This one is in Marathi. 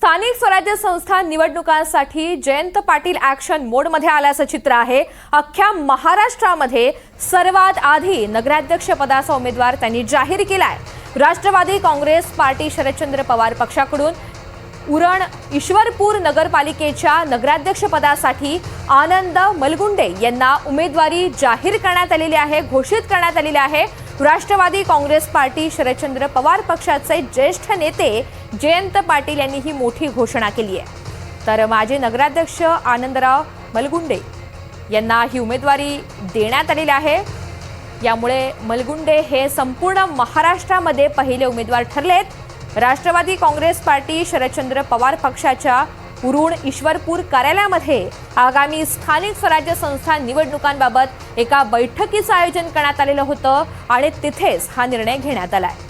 स्थानिक स्वराज्य संस्था निवडणुकांसाठी जयंत पाटील ऍक्शन मोडमध्ये आल्याचं चित्र आहे. अख्ख्या महाराष्ट्रामध्ये सर्वात आधी नगराध्यक्ष पदाचा उमेदवार त्यांनी जाहीर केलाय. राष्ट्रवादी काँग्रेस पार्टी शरदचंद्र पवार पक्षाकडून उरण ईश्वरपूर नगरपालिकेच्या नगराध्यक्ष पदासाठी आनंद मलगुंडे यांना उमेदवारी जाहीर करण्यात आलेली आहे घोषित करण्यात आलेली आहे. राष्ट्रवादी काँग्रेस पार्टी शरदचंद्र पवार पक्षाचे ज्येष्ठ नेते जयंत पाटील यांनी ही मोठी घोषणा केली आहे. तर माजी नगराध्यक्ष आनंदराव मलगुंडे यांना ही उमेदवारी देण्यात आलेली आहे. यामुळे मलगुंडे हे संपूर्ण महाराष्ट्रामध्ये पहिले उमेदवार ठरलेत. राष्ट्रवादी काँग्रेस पार्टी शरदचंद्र पवार पक्षाच्या उरुण ईश्वरपूर कार्यालयामध्ये आगामी स्थानिक स्वराज्य संस्था निवडणुकांबाबत एका बैठकीचं आयोजन करण्यात आलेलं होतं आणि तिथेच हा निर्णय घेण्यात आला आहे